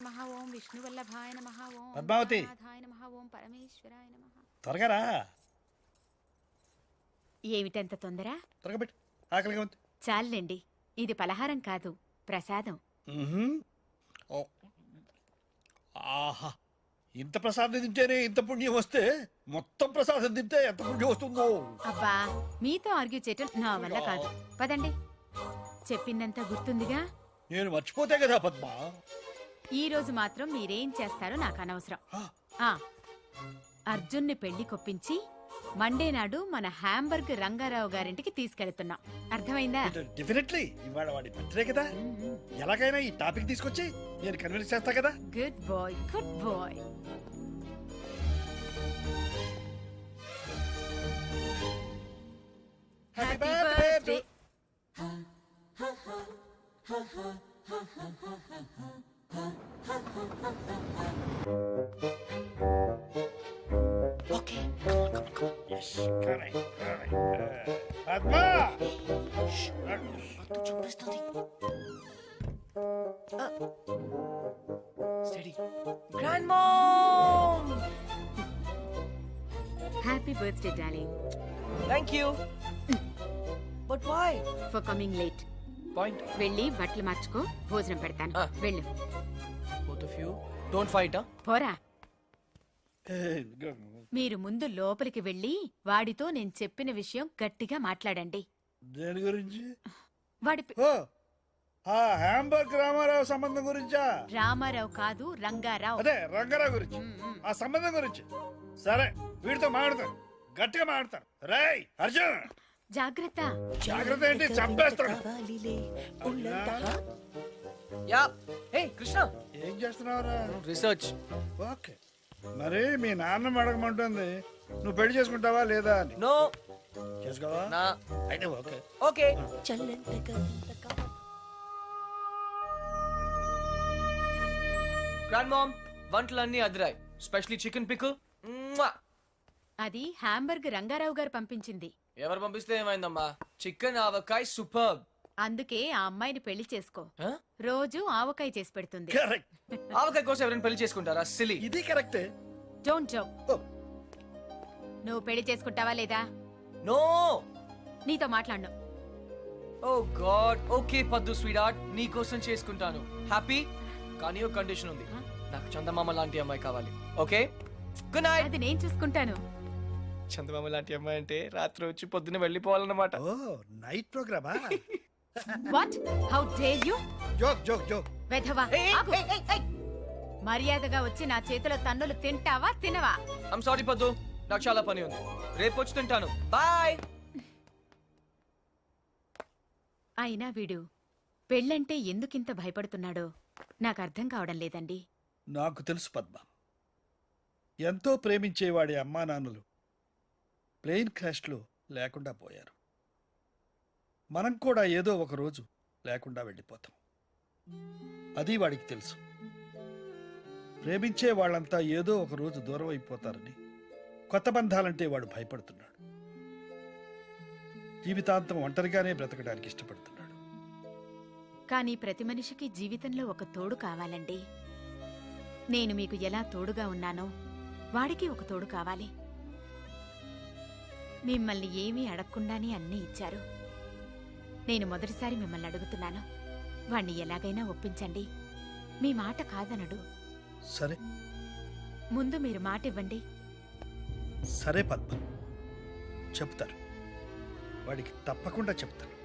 ఓం విష్ణువల్లభాయ నమః ఓం పద్మావతి. నాథాయ నమః ఓం పరమేశ్వరాయ నమః. త్వరగా రా. ఏమిటంత తొందర? త్వరగా పెట్టు. ఆకలిగా ఉంది. చాలండి. ఇది పలహారం కాదు ప్రసాదం. మ్మ్హ్మ్. ఓ. ఆహా. ఇంత ప్రసాదం తింటేనే ఇంత పుణ్యం వస్తే మొత్తం ప్రసాదం తింటే ఎంత పుణ్యం వస్తుందో. అబ్బా మీతో ఆర్గ్యూ చేయటం నా వల్ల కాదు. పదండి. చెప్పిందంతా గుర్తుందిగా? నేను మర్చిపోతే కదా పద్మ? ఈ రోజు మాత్రం మీరేం చేస్తారో నాకు అనవసరం. ఆ, అర్జున్ని పెళ్ళి కొప్పించి మండే నాడు మన హ్యాంబర్గ్ రంగారావు గారింటికి తీసుకెళ్తున్నాం. అర్థమైందా? డెఫినెట్లీ ఇవాళ వాడి బర్త్డే కదా. ఎలాగైనా ఈ టాపిక్ తీసుకొచ్చి నేను కన్విన్స్ చేస్తా కదా. Good boy good boy Okay. Come on, come on, come on. Yes, coming, coming. Uh, Padma! Shh, Not too prestly. Ah. Grandmom! Happy birthday, darling. Thank you. but why? For coming late. Point. వెళ్ళి బట్టలు మార్చుకో భోజనం పెడతాను. Ah. వెళ్ళు. Both of you. Don't fight, huh? పోరా. మీరు ముందు లోపలికి వెళ్ళి వాడితో నేను చెప్పిన విషయం గట్టిగా మాట్లాడండి. దేని గురించి? వాడి పే- ఓ ఆ హ్యాంబర్గ్ రామారావు సంబంధం గురించా? రామారావు కాదు రంగారావు. అదే రంగారావు గురించి. మ్మ్. ఆ సంబంధం గురించి. సరే వీడితో మాట్లాడతాను. గట్టిగా మాట్లాడతాను. రేయ్ అర్జున్! జాగ్రత్త. జాగ్రత్త ఏంటి? చంపేస్తాడు. Yeah. Hey, Krishna. ఏం చేస్తున్నావురా? Research. ఓకే. మరి మీ నాన్న అడగమంటుంది. నువ్వు పెళ్ళి చేసుకుంటావా లేదా అని. చేసుకోవా. అయితే ఓకే. వంటలన్నీ అదిరాయి. స్పెషలీ చికెన్ పికల్ అది హ్యాంబర్గ్ రంగారావు గారు పంపించింది. ఎవరు పంపిస్తే ఏమైందమ్మా? Chicken avakaya super. అందుకే ఆ అమ్మాయిని పెళ్ళి చేసుకో. రోజు ఆవకాయ చేసి పెడుతుంది. కరెక్ట్ ఆవకాయ కోసం ఎవరైనా పెళ్ళి చేసుకుంటారా? సిలి ఇది కరెక్టే. డోంట్ జోక్ నువ్వు పెళ్ళి చేసుకుంటావా లేదా? నో నీతో మాట్లాడను. Oh god okay Paddu sweetheart నీ కోసం చేసుకుంటాను. హ్యాపీ కానీ ఒక కండిషన్ ఉంది? నాకు చందమామ లాంటి అమ్మాయి కావాలి. ఓకే గుడ్ నైట్ అది నేను చూసుకుంటాను. చందమామ లాంటి అమ్మాయి అంటే రాత్రి వచ్చి పొద్దున్న వెళ్ళిపోవాలన్నమాట. ఓ night ప్రోగ్రామా? What how dare you joke joke joke. వెధవా ఆగు. మర్యాదగా వచ్చి నా చేతిలో తన్నులు తింటావా తినవా? ఐమ్ సారీ పద్దు. నాకు చాలా పని ఉంది. రేపు వచ్చి తింటాను. బాయ్ అయినా వీడు పెళ్ళంటే ఎందుకింత భయపడుతున్నాడో నాకు అర్థం కావడం లేదండి. నాకు తెలుసు పద్మ. ఎంతో ప్రేమించేవాడి అమ్మా నాన్నలు. ప్లేన్ క్రాష్లో లేకుండా పోయారు. మనం కూడా ఏదో ఒక రోజు లేకుండా వెళ్ళిపోతాం. అది వాడికి తెలుసు. ప్రేమించే వాళ్ళంతా ఏదో ఒక రోజు దూరం అయిపోతారని కొత్త బంధాలంటే వాడు భయపడుతున్నాడు. జీవితాంతం ఒంటరిగానే బ్రతకడానికి ఇష్టపడుతున్నాడు. కానీ ప్రతి మనిషికి జీవితంలో ఒక తోడు కావాలండి. నేను మీకు ఎలా తోడుగా ఉన్నానో వాడికి ఒక తోడు కావాలి. మిమ్మల్ని ఏమీ అడగకుండానే అన్నీ ఇచ్చారు. నేను మొదటిసారి మిమ్మల్ని అడుగుతున్నాను. వాణ్ణి ఎలాగైనా ఒప్పించండి. మీ మాట కాదనడు. సరే. ముందు మీరు మాట ఇవ్వండి. సరే పద్మ. చెప్తారు వాడికి తప్పకుండా చెప్తాను.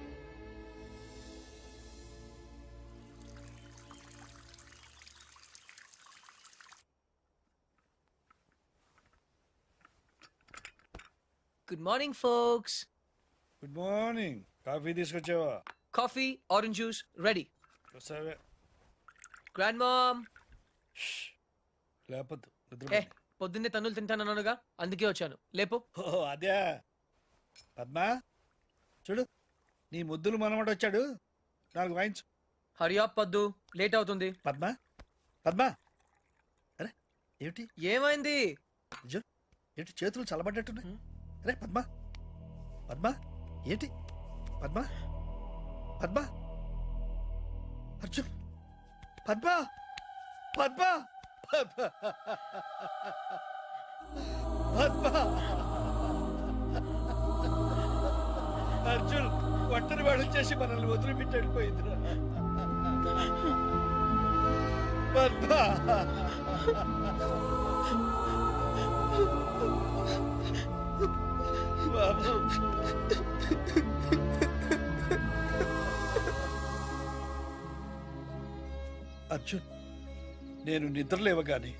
Good morning folks good morning coffee తీసుకొచ్చావా కాఫీ ఆరెంజ్ జ్యూస్ రెడీ సరే గ్రాండ్ మామ్ లేపద్దు ఏ. పొద్దున్నే తన్నులు తింటానన్నానుగా అందుకే వచ్చాను. లేపు. ఓ అదే. పద్మ చూడు నీ ముద్దులు మనమడు వచ్చాడు. నాకు వాయించు. హరియా పద్దు. లేట్ అవుతుంది. పద్మ పద్మ. అరే ఏమిటి? ఏమైంది? ఏంటి చేతులు చల్లబడ్డట్టున్నాయి? రే పద్మ. పద్మ ఏంటి? పద్మ? పద్మ? అర్జున్. పద్మ! పద్మ! పద్మ! పద్మ అర్జున్ ఒంటరి వాడు చేసి మనల్ని వదిలిపెట్టి వెళ్ళిపోయిందిరా. పద్మ! బాబు అర్జున్ నేను నిద్రలేవగానే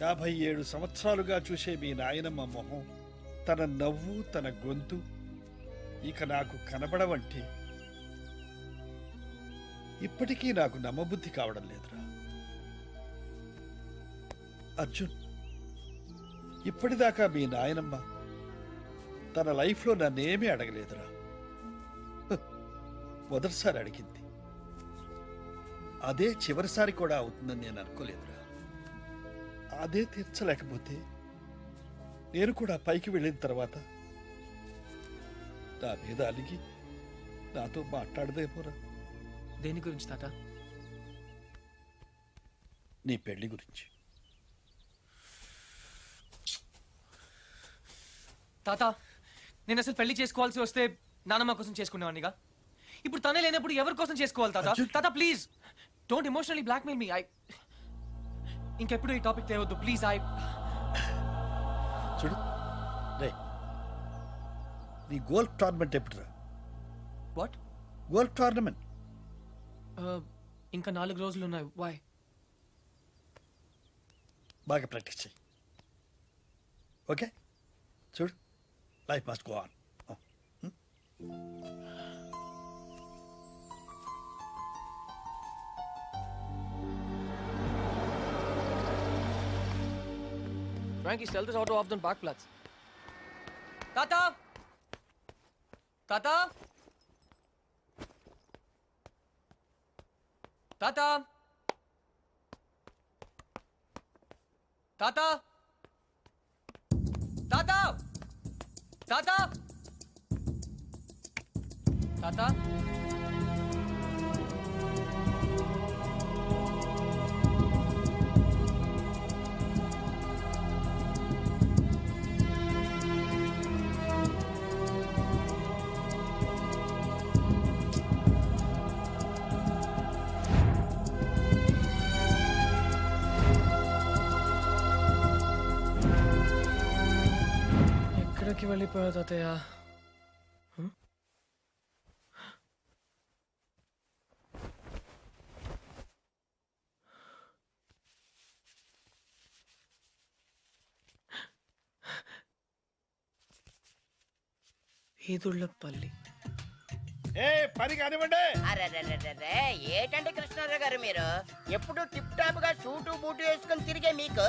యాభై ఏడు సంవత్సరాలుగా చూసే మీ నాయనమ్మ మొహం తన నవ్వు తన గొంతు ఇక నాకు కనబడవంటే ఇప్పటికీ నాకు నమ్మబుద్ధి కావడం లేదురా. అర్జున్ ఇప్పటిదాకా మీ నాయనమ్మ తన లైఫ్లో నన్నేమీ అడగలేదురా. మొదటిసారి అడిగింది. అదే చివరిసారి కూడా అవుతుందని నేను అనుకోలేదురా. అదే తీర్చలేకపోతే నేను కూడా పైకి వెళ్ళిన తర్వాత నా మీద అలిగి నాతో మాట్లాడదేమోరా. దేని గురించి తాత? నీ పెళ్ళి గురించి. తాత నేను అసలు పెళ్ళి చేసుకోవాల్సి వస్తే నానమ్మ కోసం చేసుకునేవాడినిగా. ఇప్పుడు తనే లేనప్పుడు ఎవరి కోసం చేసుకోవాలి తాత. తాత please don't emotionally blackmail me I ఇంకెప్పుడు ఈ టాపిక్ తేవద్దు ప్లీజ్ ఐ చూడు. రే నీ గోల్ఫ్ టోర్నమెంట్ ఎప్పుడురా? వాట్ గోల్ఫ్ టోర్నమెంట్ ఇంకా నాలుగు రోజులు ఉన్నాయి. వై బాగా ప్రాక్టీస్ చేయి. ఓకే చూడు. Life passt go on. Oh. Hm? Frankie, stell das auto auf den Parkplatz. Tata! Tata! Tata! Tata! Tata! తాత తాత వెళ్ళిపోయా తాతయ్య ఈదుళ్ళపల్లి ఏ పని కానివ్వండి. అరెరెరెరెరె, ఏటండి కృష్ణారావు గారు మీరు? ఎప్పుడు టిప్ టాప్గా సూటు బూటు వేసుకొని తిరిగే మీకు?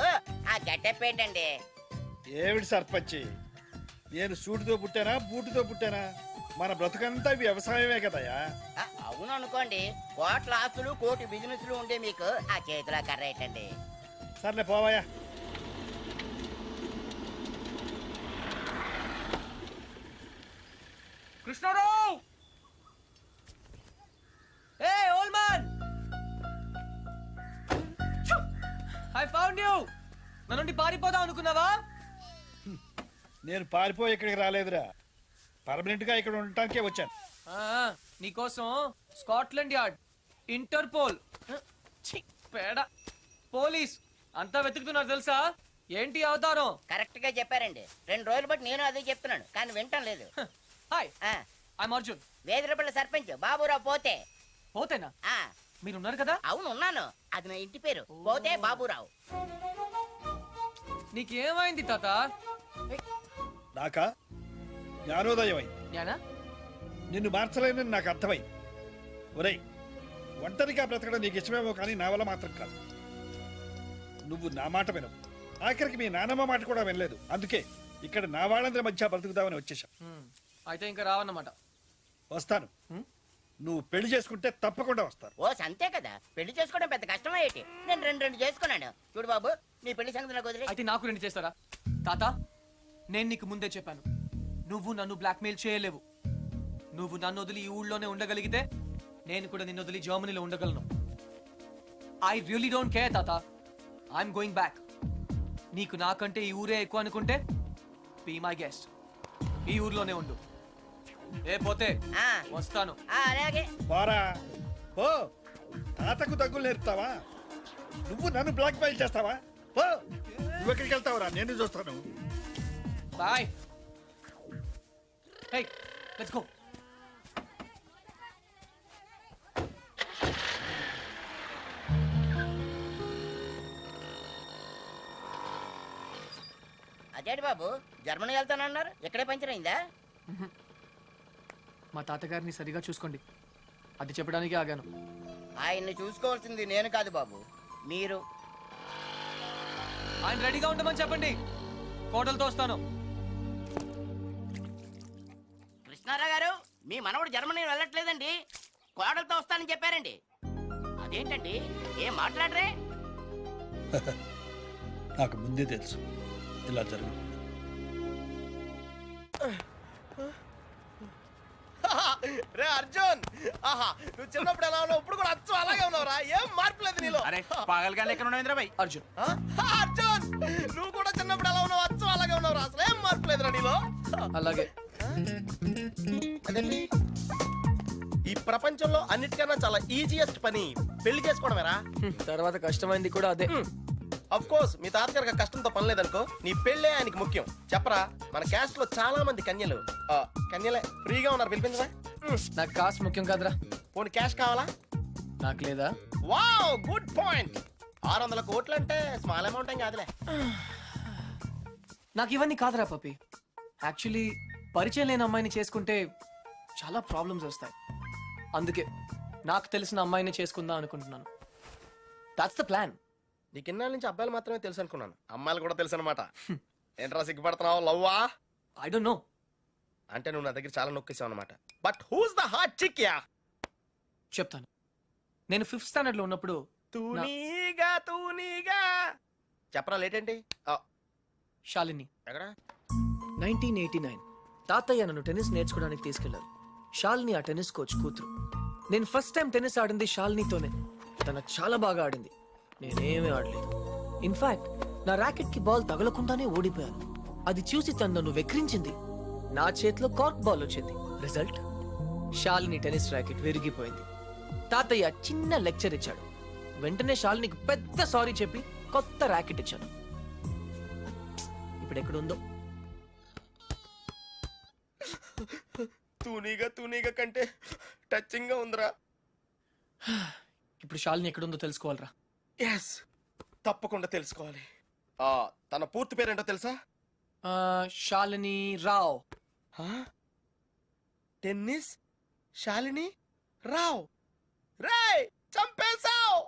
ఆ గెటప్ ఏంటండి? ఏమిటి సర్పంచి? నేను సూటితో పుట్టానా బూటుతో పుట్టానా? మన బ్రతుకంతా వ్యవసాయమే కదయ్యా. ఆ, అవును అనుకోండి కోట్ల ఆస్తులు కోటి బిజినెస్లు ఉండే మీకు ఆ చేతిలో కర్ర ఏంటండి? సర్లే పోవాయా Krishnarao! Hey old man! I found you! నా నుండి పారిపోదాం అనుకున్నావా? నేను పారిపోయి ఇక్కడికి రాలేదురా. పర్మనెంట్గా ఇక్కడ ఉండటానికే వచ్చాను. ఆ, నీకోసం స్కాట్లాండ్ యార్డ్ ఇంటర్పోల్ ఛీ, పేడ పోలీస్ అంతా వెతుకుతున్నారు తెలుసా? ఏంటి అవతారం? కరెక్ట్గా చెప్పారండి. రెండు రోజులు బట్టి నేను అదే చెప్తున్నాను కానీ వింటం లేదు. హాయ్ ఆ, అర్జున్. వేదిరపల్లి సర్పంచ్ బాబురావు పోతే. పోతేనా? ఆ. మీరున్నారు కదా? అవును ఉన్నాను. అది నా ఇంటి పేరు. పోతే బాబురావు. నీకేమైంది తాత? నాకా? జ్ఞానోదయం అయింది జ్ఞానా? నిన్ను మార్చలేనని నాకు అర్థమైంది. ఒరేయ్ ఒంటరిగా బ్రతకడం నీకు ఇష్టమేమో కానీ నా వల్ల మాత్రం కాదు. నువ్వు నా మాట వినవు. ఆఖరికి మీ నానమ్మ మాట కూడా వినలేదు. అందుకే ఇక్కడ నా వాళ్ళందరి మధ్య బ్రతుకుదామని వచ్చేసాం హ్మ్, అయితే ఇంకా రావన్నమాట. వస్తాను? నువ్వు పెళ్ళి చేసుకుంటే తప్పకుండా వస్తాను. ఓ అంతే కదా. పెళ్ళి చేసుకోవడం పెద్ద కష్టమే ఏంటి? నేను రెండు రెండు చేసుకున్నాను. చూడు బాబు నీ పెళ్ళి సంగతి నాకు వదిలే అయితే నాకు రెండు చేస్తారా? తాత? నేను నీకు ముందే చెప్పాను. నువ్వు నన్ను బ్లాక్మెయిల్ చేయలేవు. నువ్వు నన్ను వదిలి ఈ ఊళ్ళోనే ఉండగలిగితే నేను కూడా నిన్ను వదిలి జర్మనీలో ఉండగలను. ఐ రియలీ డోంట్ కేర్ తాత. ఐఎమ్ గోయింగ్ బ్యాక్ నీకు నాకంటే ఈ ఊరే ఎక్కువ అనుకుంటే బీ మై గెస్ట్ ఈ ఊర్లోనే ఉండు. ఏ పోతే. ఆ, వస్తాను. ఆ, అలాగే. పోరా పో. తాతకు దగ్గులు నేర్పుతావా? నువ్వు నన్ను బ్లాక్ మెయిల్ చేస్తావా? పో. నువ్వు ఎక్కడికి వెళ్తావురా? నేను చూస్తాను. బాయ్ హే లెట్స్ గో అదేంటి బాబు? జర్మనీ వెళ్తానన్నారు. ఇక్కడే పంచర్ అయిందా? మా తాతగారిని సరిగా చూసుకోండి. అది చెప్పడానికి ఆగాను. ఆయన్ని చూసుకోవాల్సింది నేను కాదు బాబు మీరు. ఆయన రెడీగా ఉండమని చెప్పండి. కోటలతో వస్తాను. కృష్ణారావు గారు మీ మనవడు జర్మనీ వెళ్ళట్లేదండి. కోడలతో వస్తానని చెప్పారండి. అదేంటండి? ఏం మాట్లాడరే? నాకు ముందే తెలుసు. ఇలా జరుగు. రే అర్జున్! ఆహా నువ్వు చిన్నప్పుడు ఎలా ఉన్నావు? ఇప్పుడు కూడా అచ్చం అలాగే ఉన్నావురా. ఏం మార్పు లేదు నీలో? అరే పాగలగానే ఎక్కడ ఉన్నావు బాయ్ అర్జున్. ఆ? అర్జున్! నువ్వు కూడా చిన్నప్పుడు ఎలా ఉన్నావు? అచ్చం అలాగే ఉన్నావురా. అసలు ఏం మార్పు లేదురా నీలో? అలాగే. ఈ ప్రపంచంలో అన్నిటికన్నా చాలా ఈజియెస్ట్ పని పెళ్ళి చేసుకోవడమేరా. తర్వాత కష్టమైంది కూడా అదే. అఫ్ కోర్స్ మీ తాతగారికి కష్టంతో పని లేదనుకో నీ పెళ్ళే ఆయనకి ముఖ్యం. చెప్పరా మన క్యాస్ట్లో చాలా మంది కన్యలు ఆ, కన్యలే ఫ్రీగా ఉన్నారు పిలిపించరా నాకు కాస్ట్ ముఖ్యం కాదురా. పోనీ క్యాష్ కావాలా? నాకు లేదా? వావ్ గుడ్ పాయింట్ ఆరు వందల కోట్లు అంటే స్మాల్ అమౌంట్ ఏం కాదులే. నాకు ఇవన్నీ కాదురా పపి. యాక్చువల్లీ పరిచయం లేని అమ్మాయిని చేసుకుంటే చాలా ప్రాబ్లమ్స్ వస్తాయి. అందుకే నాకు తెలిసిన అమ్మాయిని చేసుకుందాం అనుకుంటున్నాను. దాట్స్ ద ప్లాన్ నీకు ఇన్నాళ్ళ నుంచి అబ్బాయిలు మాత్రమే తెలుసు అనుకున్నాను. అమ్మాయిలు కూడా తెలుసు అనమాట ఏంట్రా సిగ్గుపడుతున్నావు లవ్వా? ఐ డోంట్ నో అంటే నువ్వు నా దగ్గర చాలా నొక్కేసావు అనమాట but who's the hot chick yeah చెప్తాను. నేను ఫిఫ్త్ స్టాండర్డ్లో ఉన్నప్పుడు తూనీగా తూనీగా. చెప్పరా లేట్ ఏంటి ఆ, శాలిని ఎక్కడ? నైన్టీన్ ఎయిటీ నైన్ తాతయ్య నన్ను టెన్నిస్ నేర్చుకోవడానికి తీసుకెళ్ళారు. షాల్ని ఆ టెన్నిస్ కోచ్ కూతురు. నేను ఫస్ట్ టైం టెన్నిస్ ఆడింది షాల్నీతోనే. తన చాలా బాగా ఆడింది. నేనేమీ ఆడలేదు. ఇన్ఫాక్ట్ నా ర్యాకెట్కి బాల్ తగలకుండానే ఓడిపోయాను. అది చూసి తను నన్ను వెక్రించింది. నా చేతిలో కార్క్ బాల్ వచ్చింది. రిజల్ట్ షాలిని టెన్నిస్ ర్యాకెట్ విరిగిపోయింది. తాతయ్య చిన్న లెక్చర్ ఇచ్చాడు. వెంటనే షాలినికి పెద్ద సారీ చెప్పి కొత్త ర్యాకెట్ ఇచ్చాను. ఇప్పుడు ఎక్కడుందో? తూనీగా తూనీగా కంటే టచింగ్గా ఉందిరా. ఇప్పుడు శాలిని ఎక్కడుందో తెలుసుకోవాలరా. ఎస్ తప్పకుండా తెలుసుకోవాలి. ఆ తన పూర్తి పేరేంటో తెలుసా? ఆ, శాలిని రావ్. ఆ? టెన్నిస్? శాలిని రావ్. రేయ్ చంపేశావ్!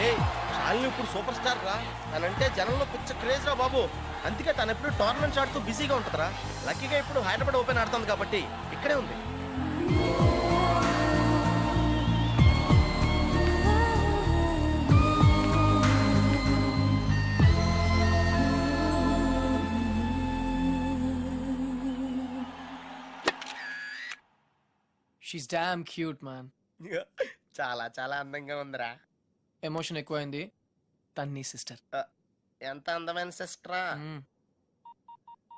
ఏయ్, శాలిని ఇప్పుడు సూపర్ స్టార్ రా. తనంటే జనంలో పిచ్చ క్రేజ్ రా బాబు. అందుకే తను ఎప్పుడు టోర్నమెంట్స్ ఆడుతూ బిజీగా ఉంటుందిరా. లక్కీగా ఇప్పుడు హైదరాబాద్ ఓపెన్ ఆడుతుంది కాబట్టి ఇక్కడే ఉంది. షీస్ డామ్ క్యూట్ మ్యాన్ చాలా చాలా అందంగా ఉందిరా. ఎమోషన్ ఎక్కువైంది. తన్ని సిస్టర్ ఎంత అందమైన సిస్టరా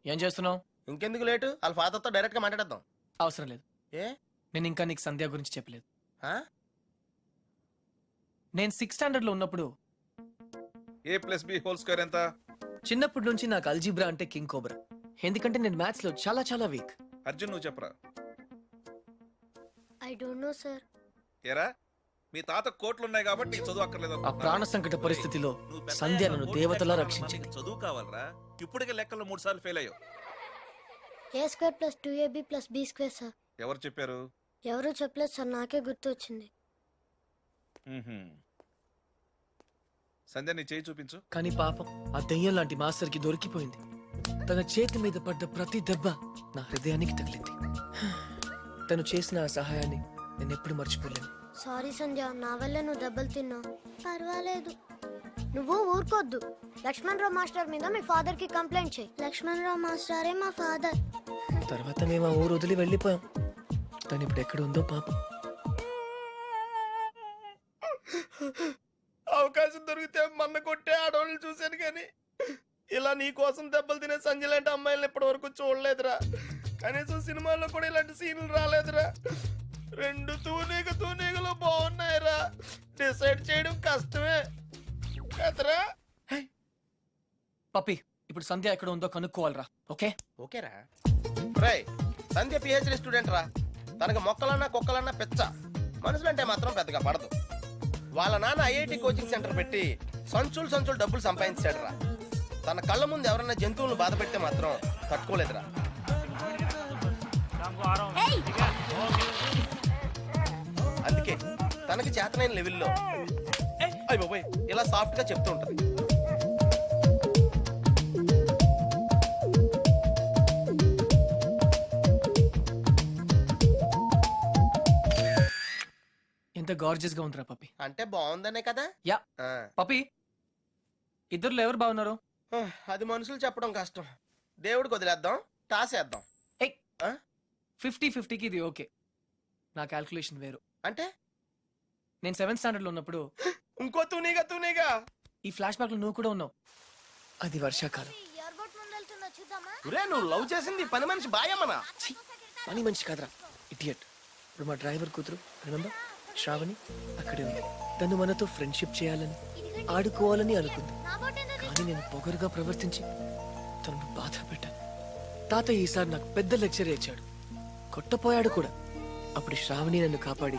ఏం చేస్తున్నావు? ఇంకెందుకు లేటు? వాళ్ళ ఫాదర్తో డైరెక్ట్గా మాట్లాడేద్దాం. అవసరం లేదు. ఏ? నేను ఇంకా నీకు సంధ్య గురించి చెప్పలేదు. ఆ? నేను సిక్స్ స్టాండర్డ్లో ఉన్నప్పుడు A plus B whole square ఎంత? చిన్నప్పటి నుంచి నాకు అల్జీబ్రా అంటే కింగ్ కోబ్రా ఎందుకంటే నేను మ్యాథ్స్లో చాలా చాలా వీక్ అర్జున్ నువ్వు చెప్పరా? ఐ డోంట్ నో సార్ ఏరా? మీ తాత కోట్లు ఉన్నాయి కాబట్టి నీకు చదువు అక్కర్లేదు ఆ? ప్రాణ సంకట పరిస్థితిలో నువ్వు పెద్ద సంధ్య అయ్యాక నన్ను కోట్లు దేవతలా రక్షించింది. చదువు కావాలరా? ఇప్పటికే లెక్కలు మూడు సార్లు ఫెయిల్ అయ్యావు. A square plus two AB plus B square sir? ఎవరు చెప్పారు? ఎవరూ చెప్పలేదు సార్ నాకే గుర్తు వచ్చింది. సంధ్య నీ చేయి చూపించు. కానీ పాపం ఆ దెయ్యం లాంటి మాస్టర్కి దొరికిపోయింది. తన చేతి మీద పడ్డ ప్రతి దెబ్బ నా హృదయానికి తగిలింది. తను చేసిన ఆ సహాయాన్ని నేను ఎప్పుడు మర్చిపోలేను. సారీ సంధ్య నా వల్ల నువ్వు దెబ్బలు తిన్నావు. పర్వాలేదు. నువ్వు ఊరుకోద్దు. లక్ష్మణ్ రావు మాస్టర్ మీద మీ ఫాదర్కి కంప్లైంట్ చేయి. లక్ష్మణ్ రావు మాస్టరే మా ఫాదర్. తర్వాత మేము ఆ ఊరు వదిలి వెళ్ళిపోయాం. తను ఇప్పుడు ఎక్కడ ఉందో పాపం. అవకాశం దొరికితే మన్న కొట్టే ఆడవాళ్ళని చూశాను కానీ ఇలా నీ కోసం దెబ్బలు తినే సంజయ్ లాంటి అమ్మాయిలను ఇప్పటి వరకు చూడలేదురా. కనీసం సినిమాల్లో కూడా ఇలాంటి సీన్లు రాలేదురా. రెండు తూనీగ తూనీగలు బాగున్నాయిరా. డిసైడ్ చేయడం కష్టమే. కదరా? పప్పి ఇప్పుడు సంధ్య ఎక్కడ ఉందో కనుక్కోవాలరా ఓకే? ఓకేరా. రై సంధ్య పిహెచ్డి స్టూడెంట్ రా. తనకి మొక్కలన్నా కుక్కలన్నా పెచ్చ. మనుషులంటే మాత్రం పెద్దగా పడదు. వాళ్ళ నాన్న ఐఐటి కోచింగ్ సెంటర్ పెట్టి సంచులు సంచులు డబ్బులు సంపాదించాడు రా తన కళ్ళ ముందు ఎవరన్నా జంతువులను బాధ పెడితే మాత్రం తట్టుకోలేదురా. అందుకే తనకి చేతనైన లెవెల్లో. అయ్య బాబోయ్ ఇలా సాఫ్ట్గా చెప్తూ ఉంటది. ఎంత గార్జియస్గా ఉందిరా పప్పి. అంటే బాగుందనే కదా? యా. ఆ. పప్పి ఇద్దరులో ఎవరు బాగున్నారు? ఆ, అది మనుషులు చెప్పడం కష్టం. దేవుడికి వదిలేద్దాం టాస్ వేద్దాం ఏయ్? ఫిఫ్టీ ఫిఫ్టీకి ఇది ఓకే. నా క్యాల్కులేషన్ వేరు. అంటే? నేను సెవెంత్ స్టాండర్డ్లో ఉన్నప్పుడు ఇంకో తూనీగా తూనీగా. ఈ ఫ్లాష్ బ్యాక్లో నువ్వు కూడా ఉన్నావు. అది వర్షాకాలం. ఒరే నువ్వు లవ్ చేసింది పని మనిషి బాయమ్మనా? ఛీ, పని మంచి కాదురా. ఇడియట్ ఇప్పుడు మా డ్రైవర్ కూతురు రిమెంబర్ శ్రావణి అక్కడే ఉంది. తను మనతో ఫ్రెండ్షిప్ చేయాలని ఆడుకోవాలని అనుకుంది. కానీ నేను పొగరుగా ప్రవర్తించి తనను బాధ పెట్టాను. తాతయ్య ఈసారి నాకు పెద్ద లెక్చర్ ఇచ్చాడు. కొట్టపోయాడు కూడా. అప్పుడు శ్రావణి నన్ను కాపాడి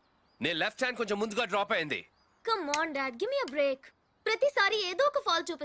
నే లెఫ్ట్ హ్యాండ్ కొంచెం ముందుగా డ్రాప్ అయింది. Come on dad give me a break ప్రతిసారి ఏదో ఒక ఫాల్ చూపి